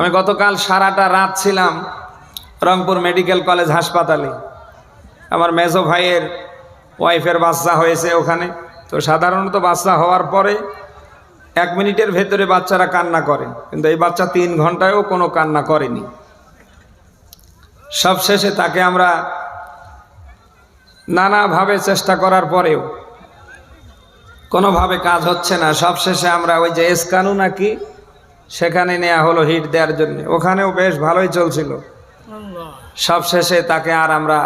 আমি গতকাল সারাটা রাত ছিলাম রংপুর মেডিকেল কলেজ হাসপাতালে। আমার মেজো ভাইয়ের ওয়াইফের বাচ্চা হয়েছে ওখানে। তো সাধারণত বাচ্চা হওয়ার পরে এক মিনিটের ভেতরে বাচ্চারা কান্না করে। কিন্তু এই বাচ্চা তিন ঘন্টায়ও কোনো কান্না করেনি। সবশেষে তাকে আমরা নানাভাবে চেষ্টা করার পরেও কোনোভাবে কাজ হচ্ছে না। সবশেষে আমরা ওই যে এসকানু নাকি সেখানে নেওয়া হলো হিট দেওয়ার জন্য। ওখানেও বেশ ভালোই চলছিল। সব শেষে তাকে আর আমরা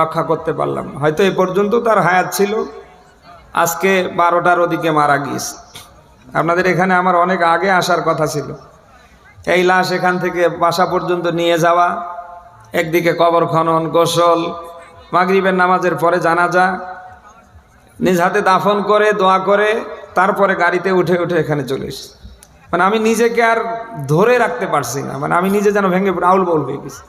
রক্ষা করতে পারলাম হয়তো এ পর্যন্ত তার হায়াত ছিল। আজকে বারোটার ওদিকে মারা গিয়েছে। আপনাদের এখানে আমার অনেক আগে আসার কথা ছিল। এই লাশ এখান থেকে বাসা পর্যন্ত নিয়ে যাওয়া, একদিকে কবর খনন, গোসল, মাগরিবের নামাজের পরে জানাজা, নিজ হাতে দাফন করে, দোয়া করে, তারপরে গাড়িতে উঠে উঠে এখানে চলে এসেছি। মানে আমি নিজেকে আর ধরে রাখতে পারছি না। মানে আমি নিজে যেন ভেঙে আউল বউল হয়ে গেছি।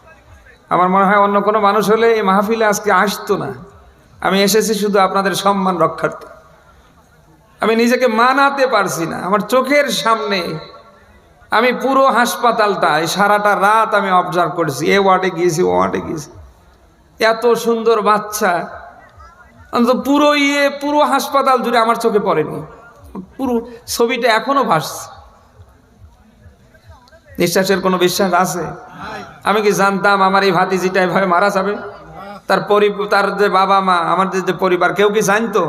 আমার মনে হয় অন্য কোনো মানুষ হলে এই মাহফিলে আজকে আসতো না। আমি এসেছি শুধু আপনাদের সম্মান রক্ষার্থে। আমি নিজেকে মানাতে পারছি না। আমার চোখের সামনে আমি পুরো হাসপাতালটা, এই সারাটা রাত আমি অবজার্ভ করেছি। এ ওয়ার্ডে গিয়েছি, ও ওয়ার্ডে গিয়েছি। এত সুন্দর বাচ্চা। অন্তত পুরো ইয়ে পুরো হাসপাতাল জুড়ে আমার চোখে পড়েনি। পুরো ছবিটা এখনও ভাসছে। নিঃশ্বাসের কোনো বিশ্বাস আছে? আমি কি জানতাম আমার এই ভাতিজিটা এভাবে মারা যাবে? তার পরি, তার যে বাবা মা আমাদের যে পরিবার, কেউ কি জানতো?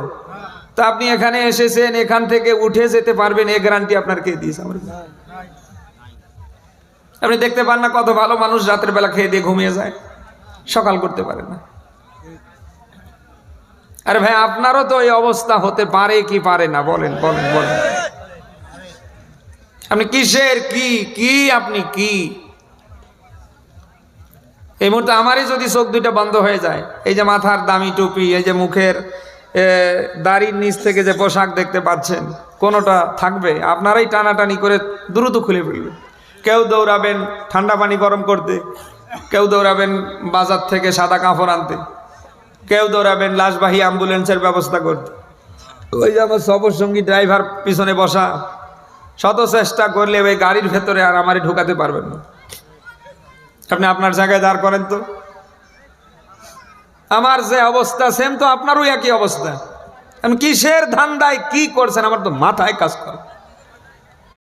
তা আপনি এখানে এসেছেন, এখান থেকে উঠে যেতে পারবেন, এ গ্যারান্টি আপনার কে দিয়েছে আমার আপনি দেখতে পান না কত ভালো মানুষ রাতের বেলা খেয়ে দিয়ে ঘুমিয়ে যায়? সকাল করতে পারে না। আরে ভাই, আপনারও তো এই অবস্থা হতে পারে কি পারে না? বলেন বলেন বলেন। আপনি কিসের কি? কি আপনি কি? এই মুহূর্তে আমারই যদি চোখ দুইটা বন্ধ হয়ে যায়, এই যে মাথার দামি টুপি, এই যে মুখের দাড়ির নিচ থেকে যে পোশাক দেখতে পাচ্ছেন, কোনোটা থাকবে? আপনারাই টানাটানি করে দ্রুত খুলে ফেলবেন। কেউ দৌড়াবেন ঠান্ডা পানি গরম করতে, কেউ দৌড়াবেন বাজার থেকে সাদা কাপড় আনতে, কেউ দৌড়াবেন লাশবাহী অ্যাম্বুলেন্সের ব্যবস্থা করতে। ওই যে আমার সফরসঙ্গী ড্রাইভার পিছনে বসা শত চেষ্টা করলে ওই গাড়ির ভেতরে আর আমারে ঢুকাতে পারবেন না। আপনি আপনার জায়গায় দাঁড় করেন তো। আমার যে অবস্থা সেম তো আপনারও একই অবস্থা। কিসের ধান্দায় কি করছেন, আমার তো মাথায় কাজ করে।